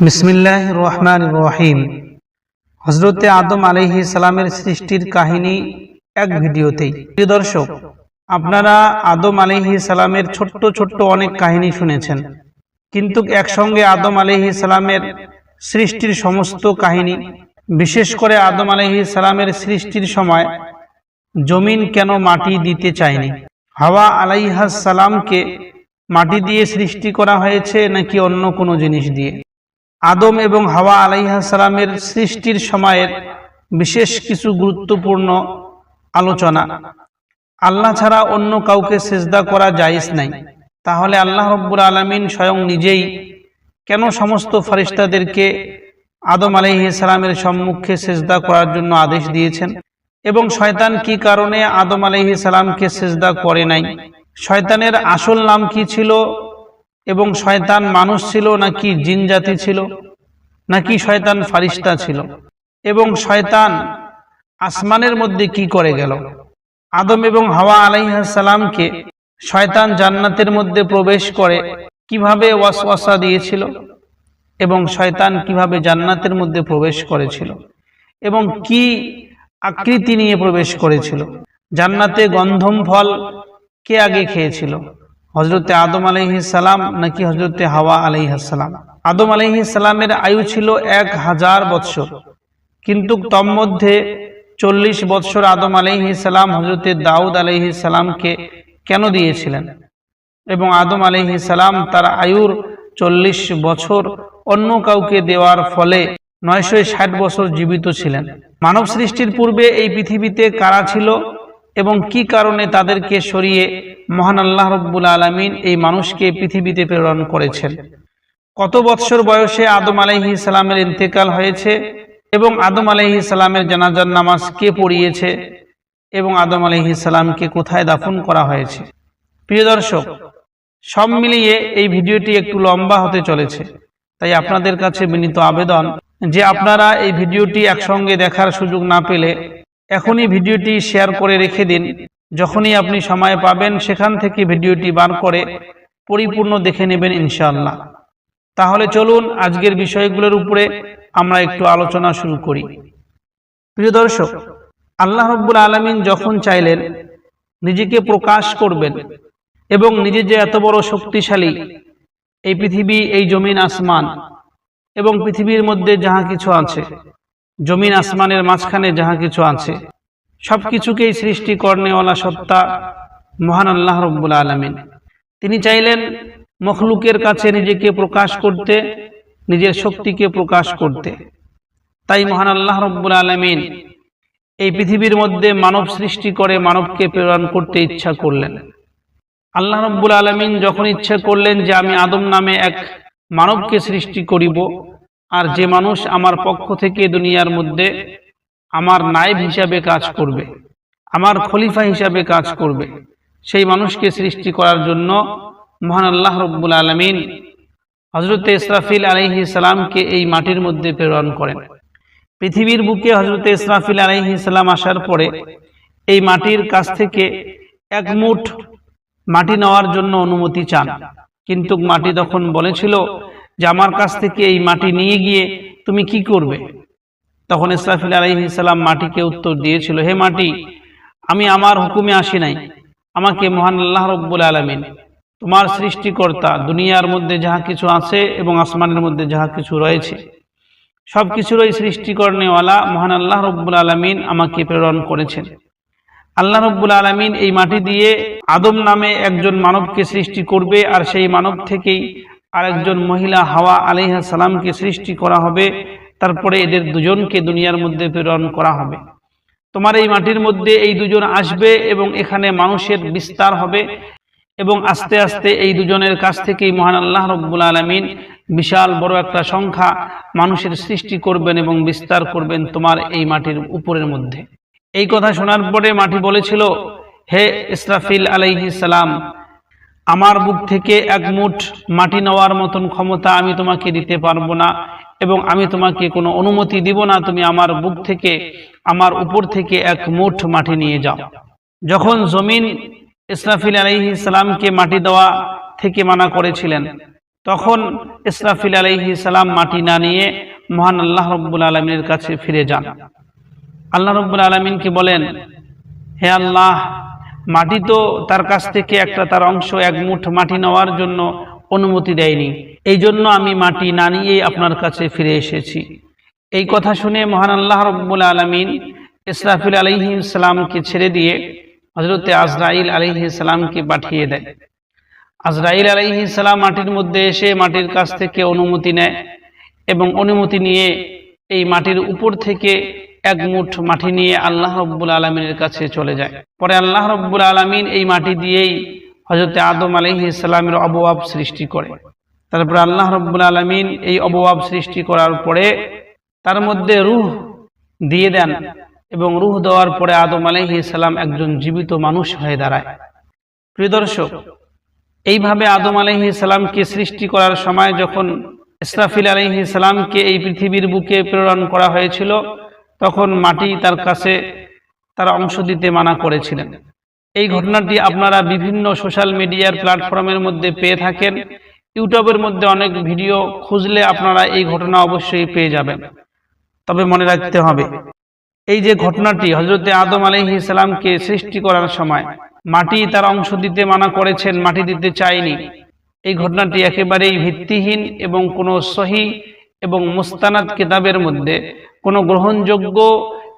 বিসমিল্লাহ রহমান রহিম। হজরতে আদম আলহি সালামের সৃষ্টির কাহিনী এক ভিডিওতেই। প্রিয় দর্শক, আপনারা আদম আলহি সালামের ছোট্ট ছোট্ট অনেক কাহিনী শুনেছেন। কিন্তু একসঙ্গে আদম আলহি সালামের সৃষ্টির সমস্ত কাহিনী, বিশেষ করে আদম আলহি সালামের সৃষ্টির সময় জমিন কেন মাটি দিতে চায়নি? হাওয়া আলাইহাস সালামকে মাটি দিয়ে সৃষ্টি করা হয়েছে নাকি অন্য কোনো জিনিস দিয়ে? আদম এবং হাওয়া আলাইহাসালামের সৃষ্টির সময়ের বিশেষ কিছু গুরুত্বপূর্ণ আলোচনা। আল্লাহ ছাড়া অন্য কাউকে সেজদা করা জায়েজ নাই। তাহলে আল্লাহ রব্বুর আলমিন স্বয়ং নিজেই কেন সমস্ত ফারিস্তাদেরকে আদম আলাইহিসালামের সম্মুখে সেজদা করার জন্য আদেশ দিয়েছেন? এবং শয়তান কি কারণে আদম আলাইহিসালামকে সেজদা করে নাই? শয়তানের আসল নাম কি ছিল? এবং শয়তান মানুষ ছিল নাকি জিন জাতি ছিল? নাকি শয়তান ফারিস্তা ছিল? এবং শয়তান আসমানের মধ্যে কি করে গেল? আদম এবং হাওয়া আলাইহাসালামকে শয়তান জান্নাতের মধ্যে প্রবেশ করে কীভাবে ওয়াসওয়াসা দিয়েছিল? এবং শয়তান কীভাবে জান্নাতের মধ্যে প্রবেশ করেছিল? এবং কি আকৃতি নিয়ে প্রবেশ করেছিল? জান্নাতে গন্ধম ফল কে আগে খেয়েছিল? হজরতে আদম সালাম নাকি হজরতে হাওয়া আলহিসাল্লাম আদম সালামের আয়ু ছিল এক হাজার বৎসর। কিন্তু তন্মধ্যে চল্লিশ বৎসর আদম সালাম হজরতে দাউদ সালামকে কেন দিয়েছিলেন? এবং আদম সালাম তার আয়ুর চল্লিশ বছর অন্য কাউকে দেওয়ার ফলে নয়শো ষাট বছর জীবিত ছিলেন। মানব সৃষ্টির পূর্বে এই পৃথিবীতে কারা ছিল এবং কি কারণে তাদেরকে সরিয়ে মহান আল্লাহ রব্বুল আলমিন এই মানুষকে পৃথিবীতে প্রেরণ করেছেন। কত বৎসর বয়সে আদম আলহি সালামের ইন্তেকাল হয়েছে এবং আদম আলহি সালামের জানাজার নামাজ কে পড়িয়েছে এবং আদম আলহি সালামকে কোথায় দাফন করা হয়েছে? প্রিয় দর্শক, সব মিলিয়ে এই ভিডিওটি একটু লম্বা হতে চলেছে। তাই আপনাদের কাছে বিনীত আবেদন যে আপনারা এই ভিডিওটি একসঙ্গে দেখার সুযোগ না পেলে এখনই ভিডিওটি শেয়ার করে রেখে দিন। যখনই আপনি সময় পাবেন সেখান থেকে ভিডিওটি বার করে পরিপূর্ণ দেখে নেবেন ইনশাল্লাহ তাহলে চলুন আজকের বিষয়গুলোর উপরে আমরা একটু আলোচনা শুরু করি। প্রিয় দর্শক আল্লাহ রব্বুল আলমিন যখন চাইলেন নিজেকে প্রকাশ করবেন এবং নিজে যে এত বড় শক্তিশালী এই পৃথিবী এই জমিন আসমান এবং পৃথিবীর মধ্যে যাহা কিছু আছে জমিন আসমানের মাঝখানে যাহা কিছু আছে সব কিছুকেই সৃষ্টি করনেওয়ালা সত্তা মহান আল্লাহ রব্বুল আলমিন। তিনি চাইলেন মখলুকের কাছে নিজেকে প্রকাশ করতে, নিজের শক্তিকে প্রকাশ করতে। তাই মহান আল্লাহ রব্বুল আলমিন এই পৃথিবীর মধ্যে মানব সৃষ্টি করে মানবকে প্রেরণ করতে ইচ্ছা করলেন। আল্লাহ রব্বুল আলমিন যখন ইচ্ছা করলেন যে আমি আদম নামে এক মানবকে সৃষ্টি করিব, আর যে মানুষ আমার পক্ষ থেকে দুনিয়ার মধ্যে আমার নায়েব হিসাবে কাজ করবে, আমার খলিফা হিসাবে কাজ করবে। সেই মানুষকে সৃষ্টি করার জন্য মহান আল্লাহ রব্বুল আলমিন হজরতে ইসরাফিল আলহি সালামকে এই মাটির মধ্যে প্রেরণ করেন। পৃথিবীর বুকে হজরতে ইসরাফিল আলহি সালাম আসার পরে এই মাটির কাছ থেকে এক মুঠ মাটি নেওয়ার জন্য অনুমতি চান। কিন্তু মাটি তখন বলেছিল যে, আমার কাছ থেকে এই মাটি নিয়ে গিয়ে তুমি কি করবে? তখন ইসরাফিল আলহিসাল্লাম মাটিকে উত্তর দিয়েছিল, হে মাটি, আমি আমার হুকুমে আসি নাই। আমাকে মহান আল্লাহ রব্বুল আলমিন, তোমার সৃষ্টিকর্তা, দুনিয়ার মধ্যে যাহা কিছু আছে এবং আসমানের মধ্যে যাহা কিছু রয়েছে সব কিছুরই সৃষ্টিকরণেওয়ালা মহান আল্লাহ রব্বুল আলমিন আমাকে প্রেরণ করেছেন। আল্লাহ রব্বুল আলমিন এই মাটি দিয়ে আদম নামে একজন মানবকে সৃষ্টি করবে আর সেই মানব থেকেই আরেকজন মহিলা হাওয়া আলিহা সালামকে সৃষ্টি করা হবে। তারপরে এদের দুজনকে দুনিয়ার মধ্যে প্রেরণ করা হবে। তোমার এই মাটির মধ্যে এই দুজন আসবে এবং এখানে মানুষের বিস্তার হবে এবং আস্তে আস্তে এই দুজনের কাছ থেকেই মহান আল্লাহ রব্বুল আলমিন বিশাল বড় একটা সংখ্যা মানুষের সৃষ্টি করবেন এবং বিস্তার করবেন তোমার এই মাটির উপরের মধ্যে। এই কথা শোনার পরে মাটি বলেছিল, হে ইসরাফিল আলাইহি সালাম, আমার বুক থেকে এক মুঠ মাটি নেওয়ার মতন ক্ষমতা আমি তোমাকে দিতে পারব না। এবং আমি তোমাকে কোনো অনুমতি দিব না, তুমি আমার বুক থেকে, আমার উপর থেকে এক মুঠ মাটি নিয়ে যাও। যখন জমিন ইসরাফিল আলাইহি সালামকে মাটি দেওয়া থেকে মানা করেছিলেন, তখন ইসরাফিল আলহি সালাম মাটি না নিয়ে মহান আল্লাহ রব্বুল আলমিনের কাছে ফিরে যান। আল্লাহ রব্বুল আলমিনকে বলেন, হে আল্লাহ, মাটি তো তার কাছ থেকে একটা তার অংশ এক মুঠ মাটি নেওয়ার জন্য অনুমতি দেয়নি। এই জন্য আমি মাটি না নিয়েই আপনার কাছে ফিরে এসেছি। এই কথা শুনে মহান আল্লাহ রব্বুল আলমিন ইসরাফিল আলহি সালামকে ছেড়ে দিয়ে হজরতে আজরাইল আলহি সালামকে পাঠিয়ে দেয়। আজরাইল আলহি সালাম মাটির মধ্যে এসে মাটির কাছ থেকে অনুমতি নেয় এবং অনুমতি নিয়ে এই মাটির উপর থেকে এক মুঠ মাটি নিয়ে আল্লাহ রব্বুল আলমিনের কাছে চলে যায়। পরে আল্লাহ রব্বুল আলমিন এই মাটি দিয়েই হজরতে আদম আলহি ইসলামের অববাব সৃষ্টি করে। তারপরে আল্লাহ রব্বুল আলমিন এই অববাব সৃষ্টি করার পরে তার মধ্যে রুহ দিয়ে দেন এবং রুহ দেওয়ার পরে আদম আলহি ইসলাম একজন জীবিত মানুষ হয়ে দাঁড়ায়। প্রিয় দর্শক, এইভাবে আদম আলহি ইসলামকে সৃষ্টি করার সময় যখন ইসরাফিল আলহি ইসলামকে এই পৃথিবীর বুকে প্রেরণ করা হয়েছিল, তখন মাটি তার কাছে তার অংশ দিতে মানা করেছিলেন। এই ঘটনাটি আপনারা বিভিন্ন সোশ্যাল মিডিয়ার প্ল্যাটফর্মের মধ্যে পেয়ে থাকেন। ইউটিউবের মধ্যে অনেক ভিডিও খুঁজলে আপনারা এই ঘটনা অবশ্যই পেয়ে যাবেন। তবে মনে রাখতে হবে, এই যে ঘটনাটি হজরতে আদম আলহি ইসলামকে সৃষ্টি করার সময়, মাটি তার অংশ দিতে মানা করেছেন, মাটি দিতে চায়নি। এই ঘটনাটি একেবারেই ভিত্তিহীন এবং কোনো সহি এবং মুস্তানাদ কিতাবের মধ্যে, কোনো গ্রহণযোগ্য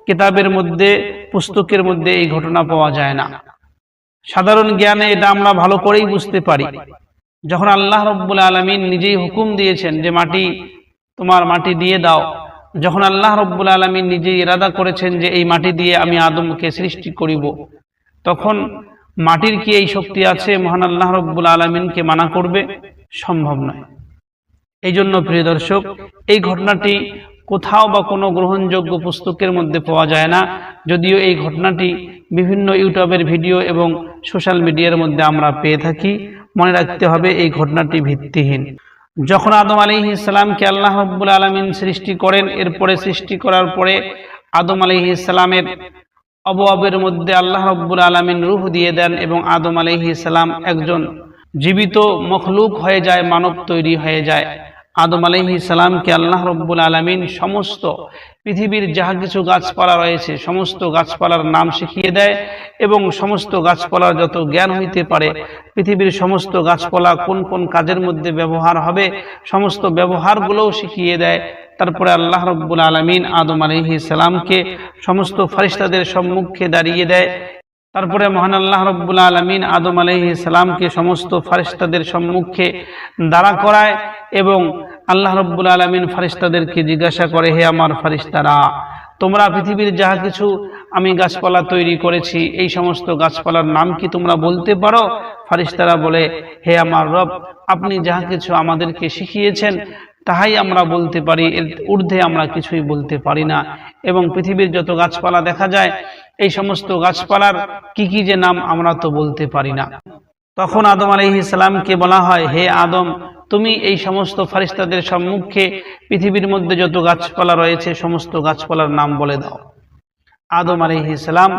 কিতাবের মধ্যে, পুস্তকের মধ্যে এই ঘটনা পাওয়া যায় না। সাধারণ জ্ঞানে এটা আমরা ভালো করেই বুঝতে পারি। যখন আল্লাহ রব্বুল আলমিন নিজেই হুকুম দিয়েছেন যে মাটি তোমার মাটি দিয়ে দাও, যখন আল্লাহ রব্বুল আলমিন নিজেই ইরাদা করেছেন যে এই মাটি দিয়ে আমি আদমকে সৃষ্টি করিব, তখন মাটির কি এই শক্তি আছে? মহান আল্লাহ রব্বুল আলমিনকে মানা করবে? সম্ভব নয়। এই জন্য প্রিয় দর্শক, এই ঘটনাটি কোথাও বা কোনো গ্রহণযোগ্য পুস্তকের মধ্যে পাওয়া যায় না। যদিও এই ঘটনাটি বিভিন্ন ইউটিউবের ভিডিও এবং সোশ্যাল মিডিয়ার মধ্যে আমরা পেয়ে থাকি। মনে রাখতে হবে এই ঘটনাটি ভিত্তিহীন। যখন আদম আলী ইসলামকে আল্লাহ রব্বুল আলমিন সৃষ্টি করেন, এরপরে সৃষ্টি করার পরে আদম আলী ইসলামের অবয়াবের মধ্যে আল্লাহ রব্বুল আলমিন রুহ দিয়ে দেন এবং আদম আলহি ইসলাম একজন জীবিত মখলুক হয়ে যায়, মানব তৈরি হয়ে যায়। আদম আলহি সালামকে আল্লাহ রব্বুল আলমিন সমস্ত পৃথিবীর যাহা কিছু গাছপালা রয়েছে, সমস্ত গাছপালার নাম শিখিয়ে দেয় এবং সমস্ত গাছপালার যত জ্ঞান হইতে পারে, পৃথিবীর সমস্ত গাছপালা কোন কোন কাজের মধ্যে ব্যবহার হবে, সমস্ত ব্যবহারগুলোও শিখিয়ে দেয়। তারপরে আল্লাহ রব্বুল আলমিন আদম আলহি সালামকে সমস্ত ফারিস্তাদের সম্মুখে দাঁড়িয়ে দেয়। তারপরে মহান আল্লাহ রব্বুল আলমিন আদম আলহি সমস্ত ফারিস্তাদের সম্মুখে দাঁড়া করায় এবং আল্লাহ রব্বুল আলমিন ফারিস্তাদেরকে জিজ্ঞাসা করে, হে আমার ফারিস্তারা, তোমরা পৃথিবীর যাহা কিছু আমি গাছপালা তৈরি করেছি, এই সমস্ত গাছপালার নাম কি তোমরা বলতে পারো? ফারিস্তারা বলে, হে আমার রব, আপনি যাহা কিছু আমাদেরকে শিখিয়েছেন, তাহাই আমরা বলতে পারি, এর ঊর্ধ্বে আমরা কিছুই বলতে পারি না এবং পৃথিবীর যত গাছপালা দেখা যায় এই সমস্ত গাছপালার কি কি যে নাম আমরা তো বলতে পারি না। তখন আদম আলহি ইসলামকে বলা হয়, হে আদম, তুমি এই সমস্ত ফারিস্তাদের সম্মুখে পৃথিবীর মধ্যে যত গাছপালা রয়েছে, সমস্ত গাছপালার নাম বলে দাও। আদম আলহি ইসলাম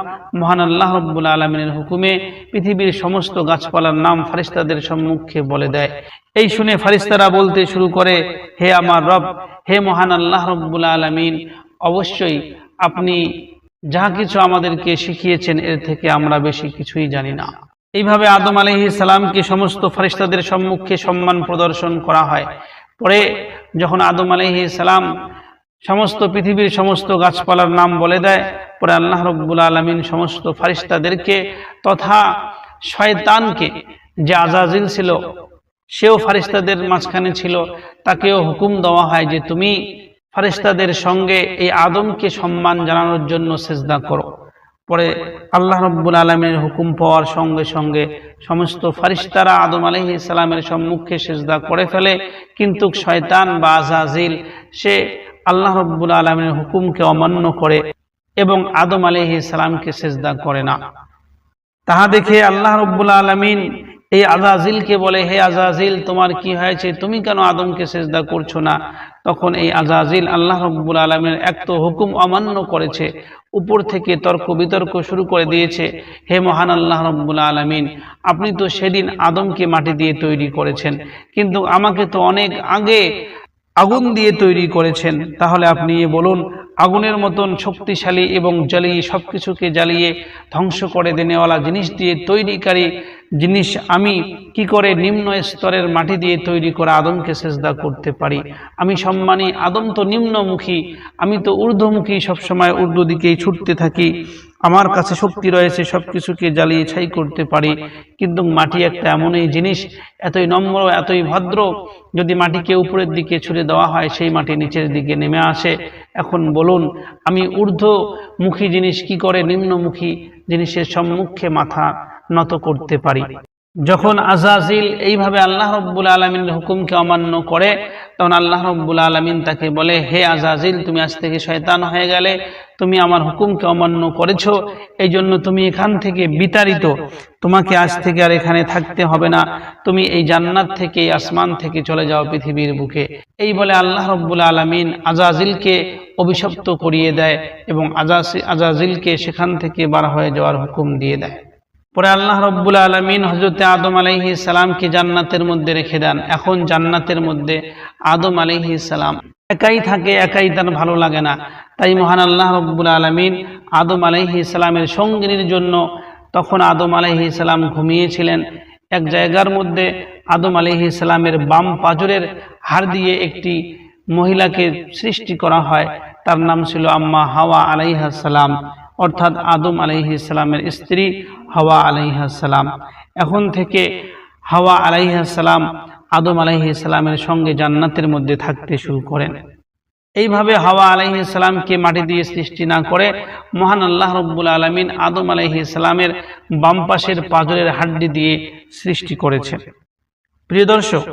মহান আল্লাহ রব্বুল আলমিনের হুকুমে পৃথিবীর সমস্ত গাছপালার নাম ফারিস্তাদের সম্মুখে বলে দেয়। এই শুনে ফারিস্তারা বলতে শুরু করে, হে আমার রব, হে মহান আল্লাহ রব্বুল আলমিন, অবশ্যই আপনি যাহা কিছু আমাদেরকে শিখিয়েছেন, এর থেকে আমরা বেশি কিছুই জানি না। এইভাবে আদম আলহি সালামকে সমস্ত ফারিস্তাদের সম্মুখে সম্মান প্রদর্শন করা হয়। পরে যখন আদম আলহি সালাম সমস্ত পৃথিবীর সমস্ত গাছপালার নাম বলে দেয়, পরে আল্লাহ রব্বুল আলমিন সমস্ত ফারিস্তাদেরকে তথা শয়তানকে যে আজাজিল ছিল, সেও ফারিস্তাদের মাঝখানে ছিল, তাকেও হুকুম দেওয়া হয় যে তুমি ফারিস্তাদের সঙ্গে এই আদমকে সম্মান জানানোর জন্য সেজদা করো। পরে আল্লাহ রব্বুল আলমের হুকুম পাওয়ার সঙ্গে সঙ্গে সমস্ত ফারিস্তারা আদম আলহি ইসলামের সম্মুখে সেজদা করে ফেলে। কিন্তু শয়তান বা আজাজিল, সে আল্লাহ রব্বুল আলমের হুকুমকে অমান্য করে এবং আদম আলহি ইসলামকে সেজদা করে না। তাহা দেখে আল্লাহ রব্বুল আলমিন এই আজাজিলকে বলে, হে আজাজিল, তোমার কি হয়েছে? তুমি কেন আদমকে সেজদা করছ না? তখন এই আজাজিল আল্লাহ রব্বুল আলমের এক তো হুকুম অমান্য করেছে। উপর থেকে তর্ক বিতর্ক শুরু করে দিয়েছে। হে মহান আল্লাহ রব্বুল আলমিন, আপনি তো সেদিন আদমকে মাটি দিয়ে তৈরি করেছেন, কিন্তু আমাকে তো অনেক আগে আগুন দিয়ে তৈরি করেছেন। তাহলে আপনি বলুন আগুনের মতন শক্তিশালী এবং জ্বালিয়ে সব কিছুকে জ্বালিয়ে ধ্বংস করে দেনেওয়ালা জিনিস দিয়ে তৈরিকারী জিনিস, আমি কি করে নিম্ন স্তরের মাটি দিয়ে তৈরি করা আদমকে সেজদা করতে পারি? আমি সম্মানী আদম তো নিম্নমুখী, আমি তো ঊর্ধ্বমুখী, সবসময় ঊর্ধ্ব দিকেই ছুটতে থাকি। আমার কাছে শক্তি রয়েছে সব কিছুকে জ্বালিয়ে ছাই করতে পারি। কিন্তু মাটি একটা এমনই জিনিস, এতই নম্র, এতই ভদ্র, যদি মাটিকে উপরের দিকে ছুড়ে দেওয়া হয়, সেই মাটি নিচের দিকে নেমে আসে। এখন বলুন আমি ঊর্ধ্বমুখী জিনিস কি করে নিম্নমুখী জিনিসের সম্মুখে মাথা নত করতে পারি? যখন আজাজিল এইভাবে আল্লাহ রব্বুল আলমিনের হুকুমকে অমান্য করে, তখন আল্লাহ রব্বুল আলমিন তাকে বলে, হে আজাজিল, তুমি আজ থেকে শয়তান হয়ে গেলে। তুমি আমার হুকুমকে অমান্য করেছ। এই জন্য তুমি এখান থেকে বিতাড়িত। তোমাকে আজ থেকে আর এখানে থাকতে হবে না। তুমি এই জান্নাত থেকে, এই আসমান থেকে চলে যাও পৃথিবীর বুকে। এই বলে আল্লাহ রব্বুল আলমিন আজাজিলকে অভিশপ্ত করিয়ে দেয় এবং আজাসি আজাজিলকে সেখান থেকে বার হয়ে যাওয়ার হুকুম দিয়ে দেয়। পরে আল্লাহ রব্বুল আলমিন হজরতে আদম আলহি সালামকে জান্নাতের মধ্যে রেখে দেন। এখন জান্নাতের মধ্যে আদম আলহি সালাম একাই থাকে, একাই তার ভালো লাগে না। তাই মহান আল্লাহ রব্বুল আলমিন আদম আলহি সালামের সঙ্গিনীর জন্য তখন আদম আলহি সালাম ঘুমিয়েছিলেন। এক জায়গার মধ্যে আদম আলহি সালামের বাম পাজরের হার দিয়ে একটি মহিলাকে সৃষ্টি করা হয়। তার নাম ছিল আম্মা হাওয়া আলাইহা সালাম। অর্থাৎ আদম সালামের স্ত্রী হাওয়া আলাইহা সালাম। এখন থেকে হাওয়া আলাইহা সালাম আদম আলাইহি সঙ্গে জান্নাতের মধ্যে থাকতে শুরু করেন। এইভাবে হাওয়া আলাইহি মাটি দিয়ে সৃষ্টি না করে মহান আল্লাহ রব্বুল আলমিন আদম আলাইহি সালামের বাম পাশের পাজরের হাড্ডি দিয়ে সৃষ্টি করেছেন। প্রিয় দর্শক,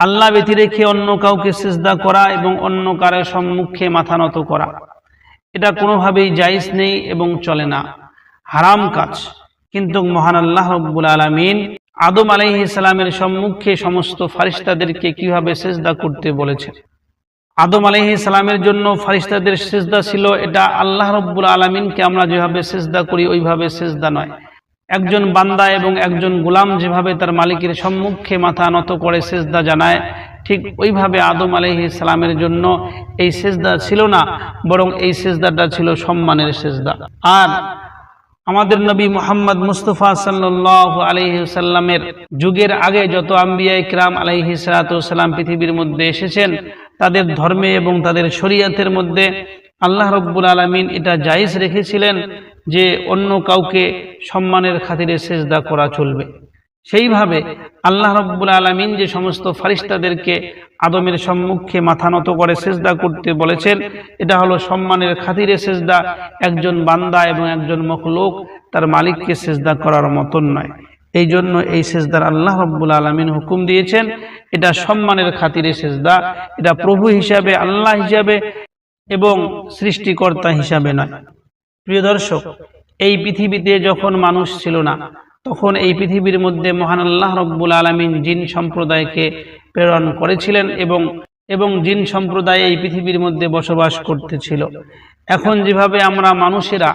আল্লাহ ব্যতি রেখে অন্য কাউকে সিজদা করা এবং অন্য কারের সম্মুখে মাথা নত করা এটা কোনোভাবেই জায়জ নেই এবং চলে না। হারাম কাজ। কিন্তু মহান আল্লাহ রব্বুল আলমিন আদম আলাইহি ইসলামের সম্মুখে সমস্ত ফারিস্তাদেরকে কীভাবে সেজদা করতে বলেছেন? আদম আলাইহি ইসলামের জন্য ফারিস্তাদের সেজদা ছিল এটা আল্লাহ রব্বুল আলমিনকে আমরা যেভাবে সেজদা করি ওইভাবে সেজদা নয়। একজন বান্দা এবং একজন গোলাম যেভাবে তার মালিকের সম্মুখে মাথা নত করে সেজদা জানায় ঠিক ওইভাবে আদম আলহি ইসলামের জন্য এই সেজদা ছিল না, বরং এই সেজদাটা ছিল সম্মানের সেজদা। আর আমাদের নবী মোহাম্মদ মুস্তফা সাল্লাহ আলহিসাল্লামের যুগের আগে যত আম্বিয়া ইকরাম আলহি সালাতাম পৃথিবীর মধ্যে এসেছেন, তাদের ধর্মে এবং তাদের শরীয়তের মধ্যে আল্লাহ রব্বুল আলমিন এটা জায়জ রেখেছিলেন যে অন্য কাউকে সম্মানের খাতিরে সেজদা করা চলবে। সেইভাবে আল্লাহ রব্বুল আলমিন যে সমস্ত ফারিস্তাদেরকে আদমের সম্মুখে মাথা নত করে সেজদা করতে বলেছেন, এটা হলো সম্মানের খাতিরে সেজদা। একজন বান্দা এবং একজন মখলোক তার মালিককে সেজদা করার মতন নয়। এই জন্য এই সেজদার আল্লাহ রব্বুল আলমিন হুকুম দিয়েছেন, এটা সম্মানের খাতিরে সেজদা। এটা প্রভু হিসাবে, আল্লাহ হিসাবে এবং সৃষ্টিকর্তা হিসাবে নয়। প্রিয় দর্শক, এই পৃথিবীতে যখন মানুষ ছিল না তখন এই পৃথিবীর মধ্যে মহান আল্লাহ রব্বুল আলমিন জিন সম্প্রদায়কে প্রেরণ করেছিলেন এবং এবং জিন সম্প্রদায় এই পৃথিবীর মধ্যে বসবাস করতেছিল। এখন যেভাবে আমরা মানুষেরা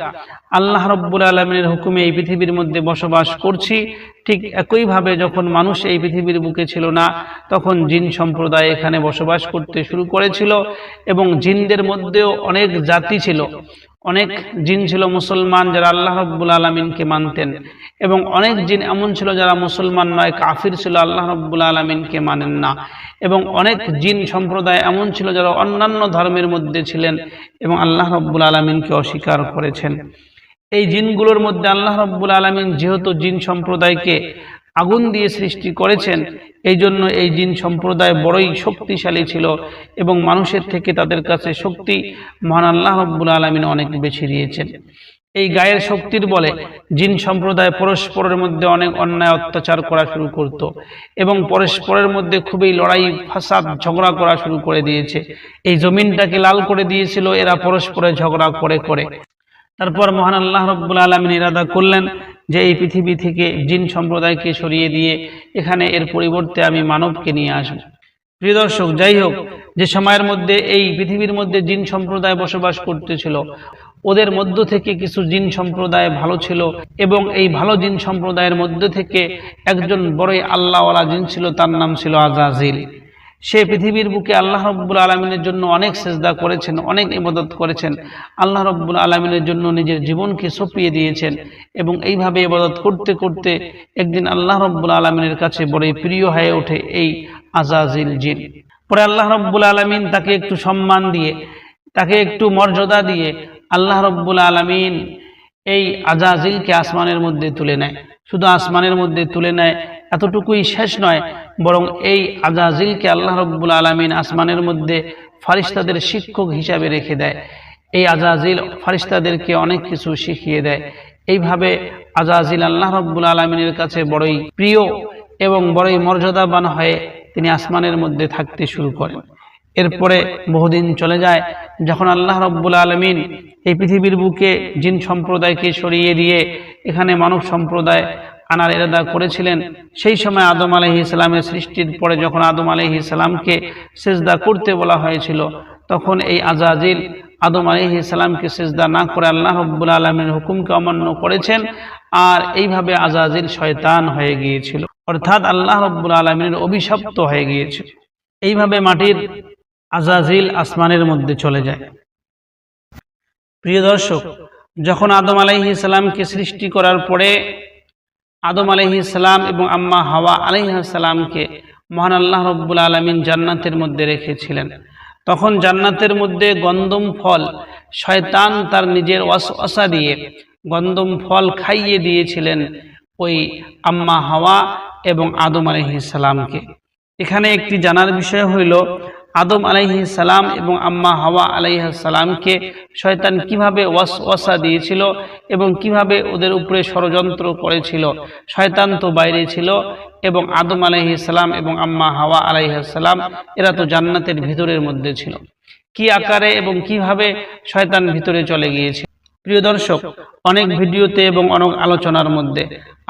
আল্লাহ রব্বুল আলমিনের হুকুমে এই পৃথিবীর মধ্যে বসবাস করছি, ঠিক একইভাবে যখন মানুষ এই পৃথিবীর বুকে ছিল না, তখন জিন সম্প্রদায় এখানে বসবাস করতে শুরু করেছিল এবং জিনদের মধ্যেও অনেক জাতি ছিল। অনেক জিন ছিল মুসলমান যারা আল্লাহ রব্বুল আলমিনকে মানতেন এবং অনেক জিন এমন ছিল যারা মুসলমান নয়, কাফির ছিল, আল্লাহ রব্বুল আলমিনকে মানেন না। এবং অনেক জিন সম্প্রদায় এমন ছিল যারা অন্যান্য ধর্মের মধ্যে ছিলেন এবং আল্লাহ রব্বুল আলমিনকে অস্বীকার করেছেন। এই জিনগুলোর মধ্যে আল্লাহ রব্বুল আলমিন যেহেতু জিন সম্প্রদায়কে আগুন দিয়ে সৃষ্টি করেছেন এই জন্য এই জিন সম্প্রদায় বড়ই শক্তিশালী ছিল এবং মানুষের থেকে তাদের কাছে শক্তি মহান আল্লাহ রব্বুল আলমিন অনেক বেশি দিয়েছেন। এই গায়ের শক্তির বলে জিন সম্প্রদায় পরস্পরের মধ্যে অনেক অন্যায় অত্যাচার করা শুরু করত এবং পরস্পরের মধ্যে খুবই লড়াই, ফাসাদ, ঝগড়া করা শুরু করে দিয়েছে। এই জমিনটাকে লাল করে দিয়েছিল, এরা পরস্পরে ঝগড়া করে করে। তারপর মহান আল্লাহ রব্বুল আলমিন ইরাদা করলেন যে এই পৃথিবী থেকে জিন সম্প্রদায়কে সরিয়ে দিয়ে এখানে এর পরিবর্তে আমি মানবকে নিয়ে আসব। প্রিয় দর্শক, যাই হোক, যে সময়ের মধ্যে, এই পৃথিবীর মধ্যে জিন সম্প্রদায় বসবাস করতেছিল, ওদের মধ্য থেকে কিছু জিন সম্প্রদায় ভালো ছিল এবং এই ভালো জিন সম্প্রদায়ের মধ্যে থেকে একজন বড়ই আল্লাহওয়ালা জিন ছিল, তার নাম ছিল আজাজিল। সে পৃথিবীর বুকে আল্লাহ রব্বুল আলমিনের জন্য অনেক সেজদা করেছেন, অনেক ইবাদত করেছেন। আল্লাহ রব্বুল আলমিনের জন্য নিজের জীবনকে সঁপিয়ে দিয়েছেন এবং এইভাবে ইবাদত করতে করতে একদিন আল্লাহ রব্বুল আলমিনের কাছে বড়ই প্রিয় হয়ে ওঠে এই আজাজিল জিন। পরে আল্লাহ রব্বুল আলমিন তাকে একটু সম্মান দিয়ে, তাকে একটু মর্যাদা দিয়ে আল্লাহ রব্বুল আলমিন এই আজাজিলকে আসমানের মধ্যে তুলে নেয়। শুধু আসমানের মধ্যে তুলে নেয় এতটুকুই শেষ নয়, বরং এই আজাজিলকে আল্লাহ রব্বুল আলমিন আসমানের মধ্যে ফারিস্তাদের শিক্ষক হিসাবে রেখে দেয়। এই আজাজিল ফারিস্তাদেরকে অনেক কিছু শিখিয়ে দেয়। এইভাবে আজাজিল আল্লাহ রব্বুল আলমিনের কাছে বড়ই প্রিয় এবং বড়ই মর্যাদাবান হয়ে তিনি আসমানের মধ্যে থাকতে শুরু করেন। এরপরে বহুদিন চলে যায়, যখন আল্লাহ রব্বুল আলমিন এই পৃথিবীর বুকে জিন সম্প্রদায়কে সরিয়ে দিয়ে এখানে মানব সম্প্রদায় আনার এরাদা করেছিলেন। সেই সময় আদম আলহি ইসলামের সৃষ্টির পরে যখন আদম আলহি ইসলামকে সেজদা করতে বলা হয়েছিল, তখন এই আজাজিল আদম আলহি ইসলামকে সেজদা না করে আল্লাহ রব্বুল আলমীর হুকুমকে অমান্য করেছেন আর এইভাবে আজাজিল শয়তান হয়ে গিয়েছিল। অর্থাৎ আল্লাহ রব্বুল আলমীর অভিশপ্ত হয়ে গিয়েছিল এইভাবে মাটির আজাজিল আসমানের মধ্যে চলে যায়। প্রিয় দর্শক, যখন আদম আলাইহি সালামকে সৃষ্টি করার পরে আদম সালাম এবং আম্মা হাওয়া আলাইহি সালামকে মহান আল্লাহ রব্বুল আলমিন জান্নাতের মধ্যে রেখেছিলেন। তখন জান্নাতের মধ্যে গন্দম ফল শয়তান তার নিজের অসা দিয়ে গন্দম ফল খাইয়ে দিয়েছিলেন ওই আম্মা হাওয়া এবং আদম আলাইহি সালামকে। এখানে একটি জানার বিষয় হইল আদম আলাইহি সালাম এবং আম্মা হাওয়া আলাইহ সালামকে শয়তান কীভাবে ওয়াস ওয়াসা দিয়েছিল এবং কীভাবে ওদের উপরে ষড়যন্ত্র করেছিল, শয়তান তো বাইরে ছিল এবং আদম আলাইহি সালাম এবং আম্মা হাওয়া আলাইহ সালাম, এরা তো জান্নাতের ভিতরের মধ্যে ছিল। কি আকারে এবং কীভাবে শয়তান ভিতরে চলে গিয়েছে? প্রিয় দর্শক, অনেক ভিডিওতে এবং অনেক আলোচনার মধ্যে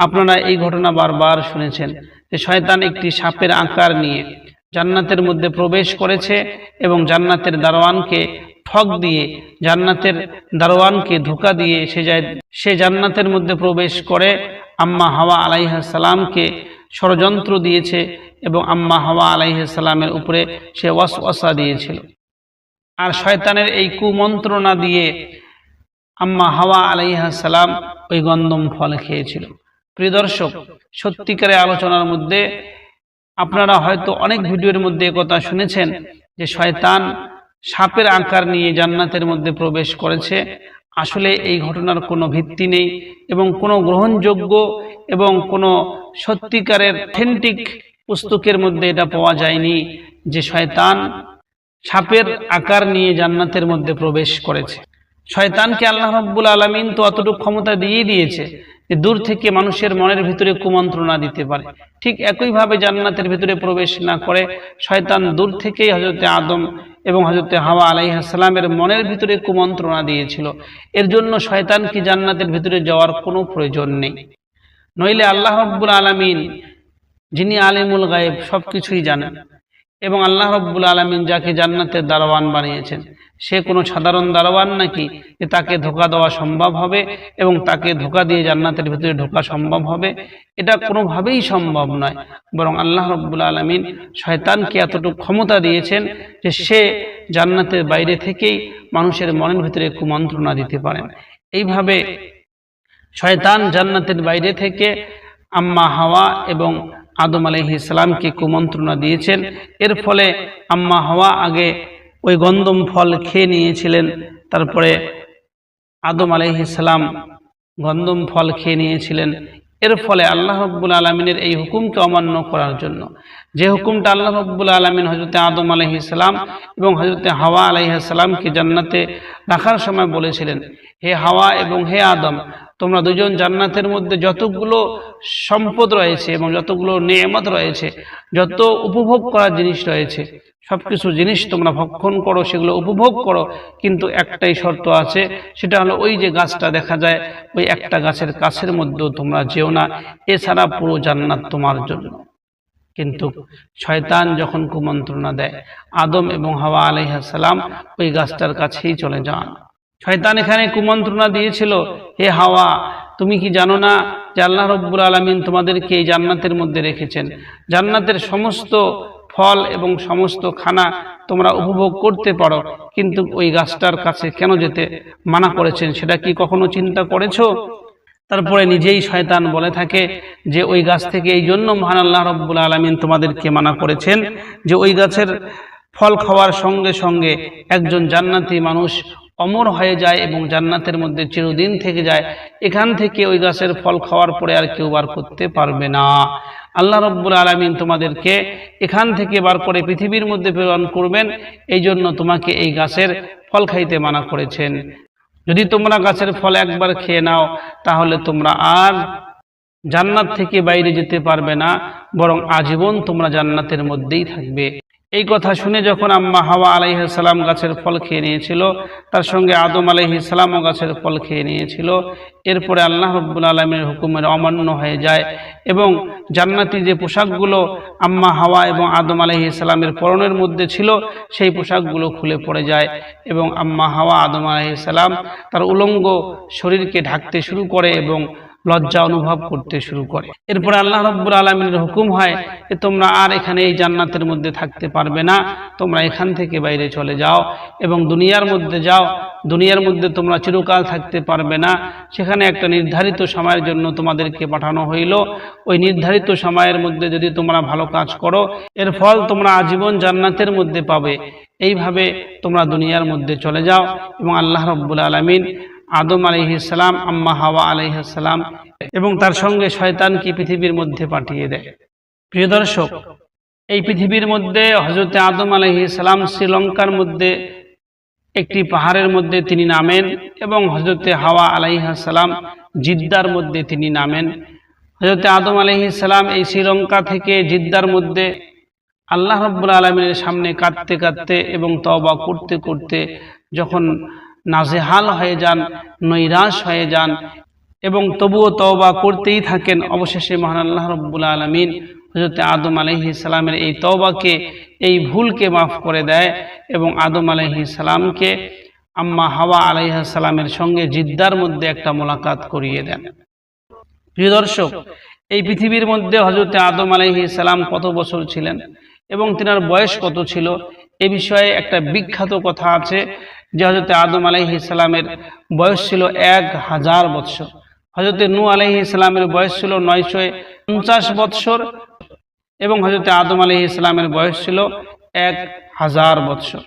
আপনারা এই ঘটনা বারবার শুনেছেন যে শয়তান একটি সাপের আকার নিয়ে জান্নাতের মধ্যে প্রবেশ করেছে এবং জান্নাতের দারোয়ানকে ঠক দিয়ে, জান্নাতের দারোয়ানকে ধোকা দিয়ে সে যায়, সে জান্নাতের মধ্যে প্রবেশ করে আম্মা হাওয়া আলাইহা সালামকে ষড়যন্ত্র দিয়েছে এবং আম্মা হাওয়া আলাইহা সালামের উপরে সে ওয়াস ওয়াসা দিয়েছিল। আর শয়তানের এই কুমন্ত্রণা দিয়ে আম্মা হাওয়া আলাইহা সালাম ওই গন্দম ফল খেয়েছিল। প্রিয় দর্শক সত্যিকারে আলোচনার মধ্যে আপনারা হয়তো অনেক ভিডিওর মধ্যে কথা শুনেছেন যে শয়তান সাপের আকার নিয়ে জান্নাতের মধ্যে প্রবেশ করেছে। আসলে এই ঘটনার কোনো ভিত্তি নেই এবং কোনো গ্রহণযোগ্য এবং কোনো সত্যিকারের অথেন্টিক পুস্তকের মধ্যে এটা পাওয়া যায়নি যে শয়তান সাপের আকার নিয়ে জান্নাতের মধ্যে প্রবেশ করেছে। শয়তানকে আল্লাহ রব্বুল আলমিন তো অতটুকু ক্ষমতা দিয়েই দিয়েছে দূর থেকে মানুষের মনের ভিতরে কুমন্ত্রণা দিতে পারে। ঠিক একইভাবে জান্নাতের ভিতরে প্রবেশ না করে শয়তান দূর থেকেই হজরতে আদম এবং হজরতে হাওয়া আলাইহাসালামের মনের ভিতরে কুমন্ত্রণা দিয়েছিল। এর জন্য শয়তান কি জান্নাতের ভিতরে যাওয়ার কোনো প্রয়োজন নেই। নইলে আল্লাহ রব্বুল আলমিন, যিনি আলিমুল গায়েব সব কিছুই জানেন। এবং আল্লাহ রব্বুল আলমিন যাকে জান্নাতের দারোয়ান বানিয়েছেন। সে কোনো সাধারণ দারোয়ান নাকি যে তাকে ধোকা দেওয়া সম্ভব হবে এবং তাকে ধোকা দিয়ে জান্নাতের ভিতরে ঢোকা সম্ভব হবে? এটা কোনোভাবেই সম্ভব নয়। বরং আল্লাহ রব্বুল আলমিন শয়তানকে এতটুকু ক্ষমতা দিয়েছেন যে সে জান্নাতের বাইরে থেকেই মানুষের মনের ভিতরে কুমন্ত্রণা দিতে পারেন। এইভাবে শয়তান জান্নাতের বাইরে থেকে আম্মা হাওয়া এবং আদম আলহি ইসলামকে কুমন্ত্রণা দিয়েছেন। এর ফলে আম্মা হাওয়া আগে ওই গন্দম ফল খেয়ে নিয়েছিলেন। তারপরে আদম আলহিসাম গন্দম ফল খেয়ে নিয়েছিলেন। এর ফলে আল্লাহ রব্বুল আলমিনের এই হুকুমকে অমান্য করার জন্য। যে হুকুমটা আল্লাহ রব্বুল আলমিন হজরতে আদম আলহিসাম এবং হজরতে হাওয়া আলহিসামকে জান্নাতে রাখার সময় বলেছিলেন, হে হাওয়া এবং হে আদম, তোমরা দুজন জান্নাতের মধ্যে যতগুলো সম্পদ রয়েছে এবং যতগুলো নিয়ামত রয়েছে, যত উপভোগ করার জিনিস রয়েছে সব কিছু জিনিস তোমরা ভক্ষণ করো, সেগুলো উপভোগ করো, কিন্তু একটাই শর্ত আছে, সেটা হলো ওই যে গাছটা দেখা যায়, ওই একটা গাছের কাছের মধ্যেও তোমরা যেও না, এছাড়া পুরো জান্নাত তোমার জন্য। কিন্তু শয়তান যখন কুমন্ত্রণা দেয়, আদম এবং হাওয়া আলাইহাসালাম ওই গাছটার কাছেই চলে যান। শয়তান এখানে কুমন্ত্রণা দিয়েছিল, হে হাওয়া, তুমি কি জানো না যে আল্লাহ রব্বুল আলমিন তোমাদেরকে এই জান্নাতের মধ্যে রেখেছেন? জান্নাতের সমস্ত ফল এবং সমস্ত খানা তোমরা উপভোগ করতে পারো। কিন্তু ওই গাছটার কাছে কেন যেতে মানা করেছেন, সেটা কি কখনো চিন্তা করেছ? তারপরে নিজেই শয়তান বলে থাকে যে, ওই গাছ থেকে এই জন্য মহান আল্লাহ রব্বুল আলমিন তোমাদেরকে মানা করেছেন যে, ওই গাছের ফল খাওয়ার সঙ্গে সঙ্গে একজন জান্নাতি মানুষ অমর হয়ে যায় এবং জান্নাতের মধ্যে চিরদিন থেকে যায়। এখান থেকে ওই গাছের ফল খাওয়ার পরে আর কেউ বার করতে পারবে না। আল্লাহ রব্বুল আলমিন তোমাদেরকে এখান থেকে বার করে পৃথিবীর মধ্যে প্রেরণ করবেন। এই জন্য তোমাকে এই গাছের ফল খাইতে মানা করেছেন। যদি তোমরা গাছের ফল একবার খেয়ে নাও, তাহলে তোমরা আর জান্নাত থেকে বাইরে যেতে পারবে না, বরং আজীবন তোমরা জান্নাতের মধ্যেই থাকবে। এই কথা শুনে যখন আম্মা হাওয়া আলাইসালাম গাছের ফল খেয়ে নিয়েছিল, তার সঙ্গে আদম আলাইসালামও গাছের ফল খেয়ে নিয়েছিল। এরপরে আল্লাহ রব্বুল আলমের হুকুমের অমান্য হয়ে যায় এবং জান্নাতি যে পোশাকগুলো আম্মা হাওয়া এবং আদম আলাইসালামের পরনের মধ্যে ছিল, সেই পোশাকগুলো খুলে পড়ে যায় এবং আম্মা হাওয়া আদম আলাইসালাম তার উলঙ্গ শরীরকে ঢাকতে শুরু করে এবং লজ্জা অনুভব করতে শুরু করে। এরপরে আল্লাহ রব্বুর আলমীর হুকুম হয় যে, তোমরা আর এখানে এই জান্নাতের মধ্যে থাকতে পারবে না। তোমরা এখান থেকে বাইরে চলে যাও এবং দুনিয়ার মধ্যে যাও। দুনিয়ার মধ্যে তোমরা চিরকাল থাকতে পারবে না। সেখানে একটা নির্ধারিত সময়ের জন্য তোমাদেরকে পাঠানো হইল। ওই নির্ধারিত সময়ের মধ্যে যদি তোমরা ভালো কাজ করো, এর ফল তোমরা আজীবন জান্নাতের মধ্যে পাবে। এইভাবে তোমরা দুনিয়ার মধ্যে চলে যাও এবং আল্লাহ রব্বুল আলমিন আদম আলহিসাম আম্মা হাওয়া আলহিসাম এবং তার সঙ্গে শয়তানকে পৃথিবীর মধ্যে পাঠিয়ে দেয়? প্রিয় দর্শক, এই পৃথিবীর মধ্যে হজরত আদম আলহিসাম শ্রীলঙ্কার মধ্যে, একটি পাহাড়ের মধ্যে তিনি নামেন এবং হজরতে হাওয়া আলাইহাসালাম জিদ্দার মধ্যে তিনি নামেন। হজরতে আদম আলহিসাম এই শ্রীলঙ্কা থেকে জিদ্দার মধ্যে আল্লাহ রব্বুল আলমিনের সামনে কাঁদতে কাঁদতে এবং তবা করতে করতে যখন নাজেহাল হয়ে যান, নৈরাশ হয়ে যান এবং তবুও তওবা করতেই থাকেন। অবশেষে মহান আল্লাহ রব্বুল আলমিন হজরত আদম আলহি এই তওবাকে, এই ভুলকে মাফ করে দেয় এবং আদম আলহি আম্মা হাওয়া আলাইহা সঙ্গে জিদ্দার মধ্যে একটা মোলাকাত করিয়ে দেন। প্রিয় দর্শক, এই পৃথিবীর মধ্যে হজরত আদম আলহি কত বছর ছিলেন এবং তিনার বয়স কত ছিল, এ বিষয়ে একটা বিখ্যাত কথা আছে। যে হজরত আদম আলাইহি ইসলামের বয়স ছিল এক হাজার বৎসর। হজরত নু আলাইহি ইসলামের বয়স ছিল নয়শো পঞ্চাশ বৎসর এবং হজরত আদম আলাইহি ইসলামের বয়স ছিল এক হাজার বৎসর।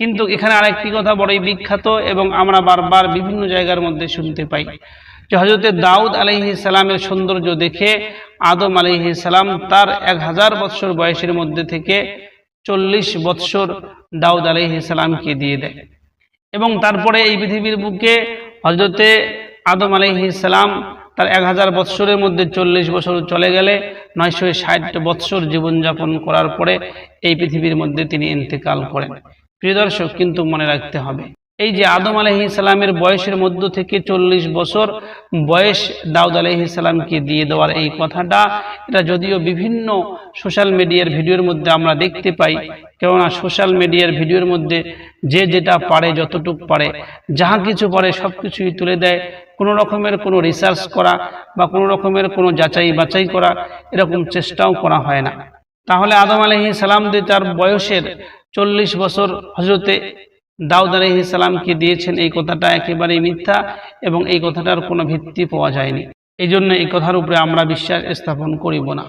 কিন্তু এখানে আরেকটি কথা বড়ই বিখ্যাত এবং আমরা বারবার বিভিন্ন জায়গার মধ্যে শুনতে পাই যে হজরত দাউদ আলহি সালামের সৌন্দর্য দেখে আদম আলহি সালাম তার এক হাজার বৎসর বয়সের মধ্যে থেকে চল্লিশ বৎসর দাউদ আলহি সালামকে দিয়ে দেয়। এবং তারপরে এই পৃথিবীর বুকে হজরতে আদম আলহি ইসলাম তার এক হাজার বৎসরের মধ্যে চল্লিশ বছর চলে গেলে নয়শো ষাট বৎসর জীবনযাপন করার পরে এই পৃথিবীর মধ্যে তিনি ইন্তেকাল করেন। প্রিয় দর্শক কিন্তু মনে রাখতে হবে এই যে আদম আলহি সালামের বয়সের মধ্য থেকে চল্লিশ বছর বয়স দাউদ আলহি সালামকে দিয়ে দেওয়ার এই কথাটা, এটা যদিও বিভিন্ন সোশ্যাল মিডিয়ার ভিডিওর মধ্যে আমরা দেখতে পাই। কেননা সোশ্যাল মিডিয়ার ভিডিওর মধ্যে যে যেটা পারে, যতটুক পারে, যাহা কিছু পারে সব কিছুই তুলে দেয়। কোনো রকমের কোনো রিসার্চ করা বা কোনো রকমের কোনো যাচাই বাছাই করা, এরকম চেষ্টাও করা হয় না। তাহলে আদম আলহি সালাম দিয়ে তার বয়সের চল্লিশ বছর হজরতে দাউদ আলহি সালামকে দিয়েছেন? এই কথাটা একেবারেই মিথ্যা এবং এই কথাটার কোনো ভিত্তি পাওয়া যায়নি। এই জন্য এই কথার উপরে আমরা বিশ্বাস স্থাপন করিব না।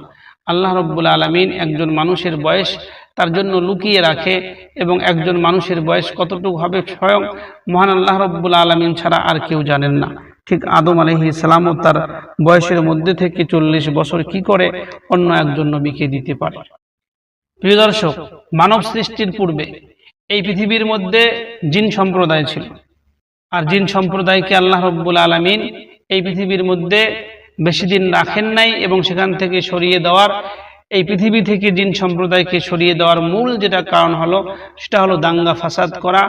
আল্লাহ রব্বুল আলমিন একজন মানুষের বয়স তার জন্য লুকিয়ে রাখে এবং একজন মানুষের বয়স কতটুকু হবে স্বয়ং মহান আল্লাহ রব্বুল আলমিন ছাড়া আর কেউ জানেন না। ঠিক আদম আলহি ইসলামও তার বয়সের মধ্যে থেকে চল্লিশ বছর কি করে অন্য একজন নবীকে দিতে পারে। প্রিয় দর্শক, মানব সৃষ্টির পূর্বে এই পৃথিবীর মধ্যে জিন সম্প্রদায় ছিল। আর জিন সম্প্রদায়কে আল্লাহ রব্বুল আলমিন এই পৃথিবীর মধ্যে বেশি দিন রাখেন নাই এবং সেখান থেকে সরিয়ে দেওয়ার, এই পৃথিবী থেকে জিন সম্প্রদায়কে সরিয়ে দেওয়ার মূল যেটা কারণ হলো, সেটা হলো দাঙ্গা ফাসাদ করা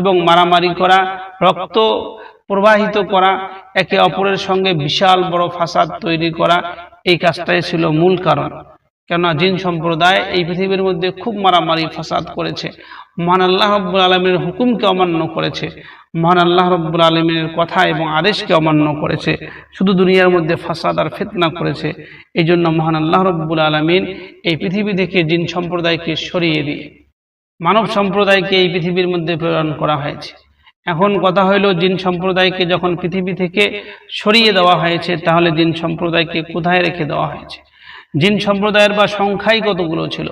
এবং মারামারি করা, রক্ত প্রবাহিত করা, একে অপরের সঙ্গে বিশাল বড় ফাসাদ তৈরি করা, এই কাজটাই ছিল মূল কারণ। কেননা জিন সম্প্রদায় এই পৃথিবীর মধ্যে খুব মারামারি, ফাসাদ করেছে। মহান আল্লাহ রব্বুল আলমীর হুকুমকে অমান্য করেছে। মহান আল্লাহ রব্বুল আলমীর কথা এবং আদেশকে অমান্য করেছে। শুধু দুনিয়ার মধ্যে ফাসাদ আর ফিতনা করেছে। এই জন্য মহান আল্লাহ রব্বুল আলমিন এই পৃথিবী থেকে জিন সম্প্রদায়কে সরিয়ে দিয়ে, মানব সম্প্রদায়কে এই পৃথিবীর মধ্যে প্রেরণ করা হয়েছে। এখন কথা হইল, জিন সম্প্রদায়কে যখন পৃথিবী থেকে সরিয়ে দেওয়া হয়েছে, তাহলে জিন সম্প্রদায়কে কোথায় রেখে দেওয়া হয়েছে? জিন সম্প্রদায়ের বা সংখ্যাই কতগুলো ছিল?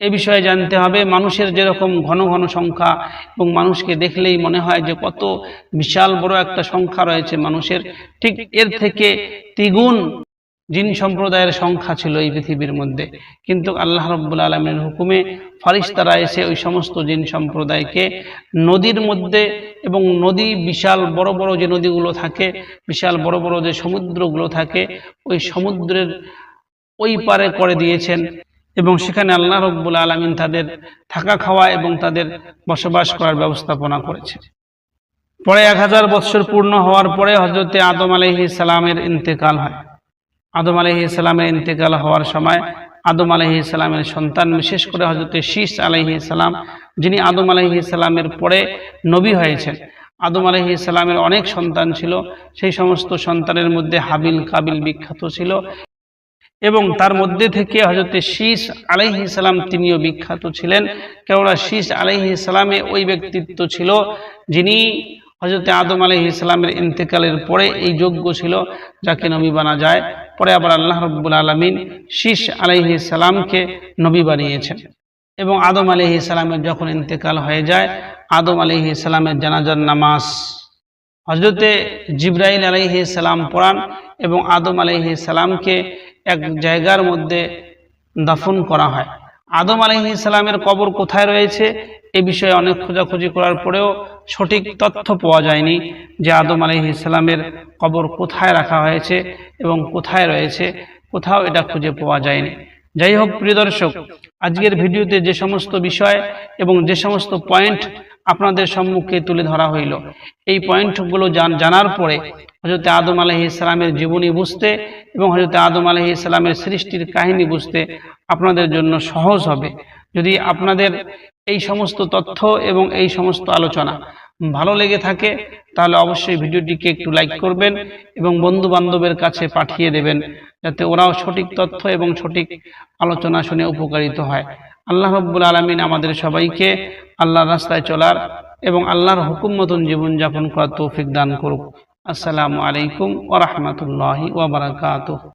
এ বিষয়ে জানতে হবে। মানুষের যেরকম ঘন ঘন সংখ্যা এবং মানুষকে দেখলেই মনে হয় যে কত বিশাল বড় একটা সংখ্যা রয়েছে মানুষের, ঠিক এর থেকে দ্বিগুণ জিন সম্প্রদায়ের সংখ্যা ছিল এই পৃথিবীর মধ্যে। কিন্তু আল্লাহ রব্বুল আলমের হুকুমে ফারিস্তারা এসে ওই সমস্ত জিন সম্প্রদায়কে নদীর মধ্যে এবং নদী বিশাল বড় বড় যে নদীগুলো থাকে, বিশাল বড় বড় যে সমুদ্রগুলো থাকে, ওই সমুদ্রের ওই পারে করে দিয়েছেন। এবং সেখানে আল্লাহ রব্বুল আলমিন তাদের থাকা খাওয়া এবং তাদের বসবাস করার ব্যবস্থাপনা করেছে পরে এক হাজার বৎসর পূর্ণ হওয়ার পরে হজরতে আদম আলহি সালামের ইন্তেকাল হয়। আদম আলহি সালামের ইন্তেকাল হওয়ার সময় আদম আলহি সালামের সন্তান বিশেষ করে হজরতে শীষ আলহি সালাম যিনি আদম আলহি সালামের পরে নবী হয়েছেন। আদম আলহি সালামের অনেক সন্তান ছিল। সেই সমস্ত সন্তানের মধ্যে হাবিল কাবিল বিখ্যাত ছিল। এবং তার মধ্যে থেকে হজরতে শীষ আলাইহি সালাম তিনিও বিখ্যাত ছিলেন। কেননা শীষ আলাইহি সালামে ওই ব্যক্তিত্ব ছিল যিনি হজরতে আদম আলাইহি সালামের ইন্তেকালের পরে এই যোগ্য ছিল যাকে নবী বানা যায়। পরে আবার আল্লাহ রব্বুল আলমিন শীষ সালামকে নবী বানিয়েছেন। এবং আদম সালামের যখন ইন্তেকাল হয়ে যায় আদম সালামের জানাজার নামাজ। হজরতে জিব্রাইল সালাম পড়ান এবং আদম সালামকে এক জায়গার মধ্যে দাফন করা হয়। আদম আলাইহি ইসলামের কবর কোথায় রয়েছে? এ বিষয়ে অনেক খোঁজাখুঁজি করার পরেও সঠিক তথ্য পাওয়া যায়নি যে আদম আলাইহি ইসলামের কবর কোথায় রাখা হয়েছে এবং কোথায় রয়েছে, কোথাও এটা খুঁজে পাওয়া যায়নি। যাই হোক, প্রিয় দর্শক, আজকের ভিডিওতে যে সমস্ত বিষয় এবং যে সমস্ত পয়েন্ট আপনাদের সম্মুখে তুলে ধরা হইল। এই পয়েন্টগুলো জানার পরে হজরত আদম আলহি ইসলামের জীবনী বুঝতে এবং হজরত আদম আলহি ইসলামের সৃষ্টির কাহিনী বুঝতে আপনাদের জন্য সহজ হবে। যদি আপনাদের এই সমস্ত তথ্য এবং এই সমস্ত আলোচনা ভালো লেগে থাকে, তাহলে অবশ্যই ভিডিওটিকে একটু লাইক করবেন এবং বন্ধু বান্ধবের কাছে পাঠিয়ে দেবেন, যাতে ওরাও সঠিক তথ্য এবং সঠিক আলোচনা শুনে উপকারিত হয়। আল্লাহ রব্বুল আলমিন আমাদের সবাইকে আল্লাহর রাস্তায় চলার এবং আল্লাহর হুকুম মতন জীবনযাপন করার তৌফিক দান করুক। আসসালামু আলাইকুম ওরহমতুল্লাহি ওবরাকাতুহ